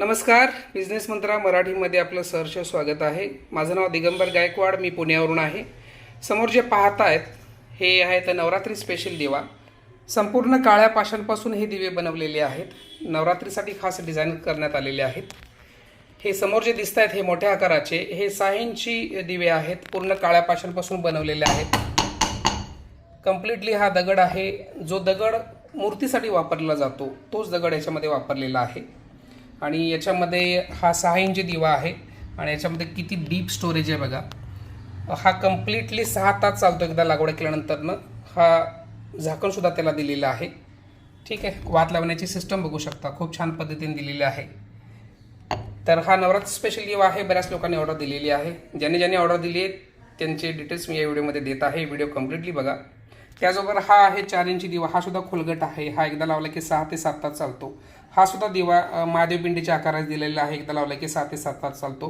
नमस्कार बिझनेस मंत्रा मराठीमध्ये आपलं सहर्ष स्वागत आहे. माझं नाव दिगंबर गायकवाड मी पुण्यावरून आहे. समोर जे पाहत आहेत हे आहेत नवरात्री स्पेशल दिवा. संपूर्ण काळ्या पाशांपासून हे दिवे बनवलेले आहेत. नवरात्रीसाठी खास डिझाईन करण्यात आलेले आहेत. हे समोर जे दिसत आहेत हे मोठ्या आकाराचे हे सहा इंची दिवे आहेत. पूर्ण काळ्या पाशांपासून बनवलेले आहेत. कम्प्लिटली हा दगड आहे. जो दगड मूर्तीसाठी वापरला जातो तोच दगड याच्यामध्ये वापरलेला आहे. आणि याच्यामध्ये हा सहा इंची दिवा आहे आणि याच्यामध्ये किती डीप स्टोरेज आहे बघा. हा कम्प्लिटली सहा तास चालतो एकदा लागवड केल्यानंतरनं. हा झाकणसुद्धा त्याला दिलेलं आहे. ठीक आहे वात लावण्याची सिस्टम बघू शकता. खूप छान पद्धतीने दिलेली आहे. तर हा नवरात्र स्पेशल दिवा आहे बऱ्याच लोकांनी ऑर्डर दिलेली आहे. ज्यांनी ज्यांनी ऑर्डर दिली आहे त्यांचे डिटेल्स मी या व्हिडिओमध्ये देत आहे. व्हिडिओ कम्प्लिटली बघा. त्याचबरोबर हा आहे चार इंची दिवा. हा सुद्धा खोलगट आहे. हा एकदा लावला की सहा ते सात तास चालतो. हा सुद्धा दिवा महादेवपिंडीच्या महादेव पिंडीच्या आकारात दिलेला आहे. एकदा लावला की सहा ते सात तास चालतो.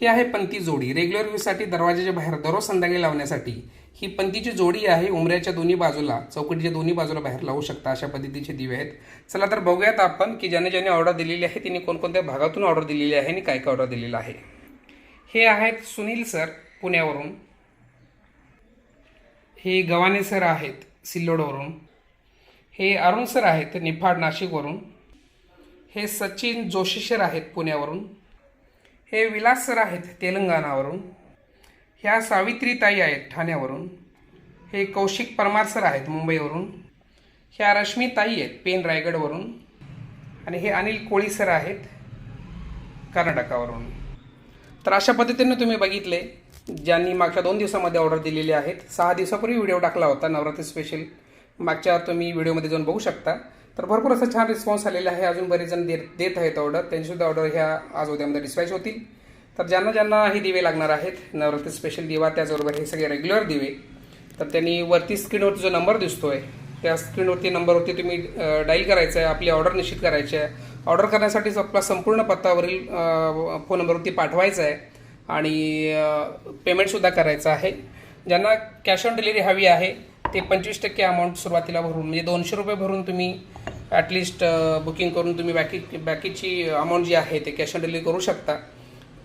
ही आहे पंती जोडी. रेग्युलर व्ह्यूसाठी दरवाजाच्या बाहेर दररोज संध्याकाळी लावण्यासाठी ही पंतीची जोडी आहे. उमऱ्याच्या दोन्ही बाजूला चौकटीच्या दोन्ही बाजूला बाहेर लावू शकता अशा पद्धतीचे दिवे आहेत. चला तर बघूयात आपण की ज्याने ज्याने ऑर्डर दिलेली आहे त्यांनी कोणकोणत्या भागातून ऑर्डर दिलेली आहे आणि काय काय ऑर्डर दिलेलं आहे. हे आहेत सुनील सर पुण्यावरून. हे गवाने सर आहेत सिल्लोडवरून. हे अरुण सर आहेत निफाड नाशिकवरून. हे सचिन जोशी सर आहेत पुण्यावरून. हे विलास सर आहेत तेलंगणावरून. ह्या सावित्रीताई आहेत ठाण्यावरून. हे कौशिक परमार सर आहेत मुंबईवरून. ह्या रश्मीताई आहेत पेन रायगडवरून. आणि हे अनिल कोळी सर आहेत कर्नाटकावरून. तर अशा पद्धतीने तुम्ही बघितले. ज्यांनी मागच्या दोन दिवसामध्ये ऑर्डर दिलेली आहेत. सहा दिवसापूर्वी व्हिडिओ टाकला होता नवरात्री स्पेशल मागच्या तुम्ही व्हिडिओमध्ये जाऊन बघू शकता. तर भरपूर असा छान रिस्पॉन्स आलेला आहे. अजून बरेच जण देत देत आहेत ऑर्डर त्यांचीसुद्धा ऑर्डर ह्या आज उद्यामध्ये डिस्पॅच होतील. तर ज्यांना ज्यांना हे दिवे लागणार आहेत नवरात्री स्पेशल दिवा त्याचबरोबर हे सगळे रेग्युलर दिवे तर त्यांनी वरती स्क्रीनवरती जो नंबर दिसतो आहे त्या स्क्रीनवरती नंबरवरती तुम्ही डाईल करायचं आहे आपली ऑर्डर निश्चित करायची आहे ऑर्डर करण्यासाठीच आपला संपूर्ण पत्तावरील फोन नंबरवरती पाठवायचा आहे आणि पेमेंटसुद्धा करायचं आहे. ज्यांना कॅश ऑन डिलिव्हरी हवी आहे ते पंचवीस टक्के अमाऊंट सुरुवातीला भरून म्हणजे दोनशे रुपये भरून तुम्ही ॲटलिस्ट बुकिंग करून तुम्ही बाकी बाकीची अमाऊंट जी आहे ते कॅश ऑन डिलिव्हरी करू शकता.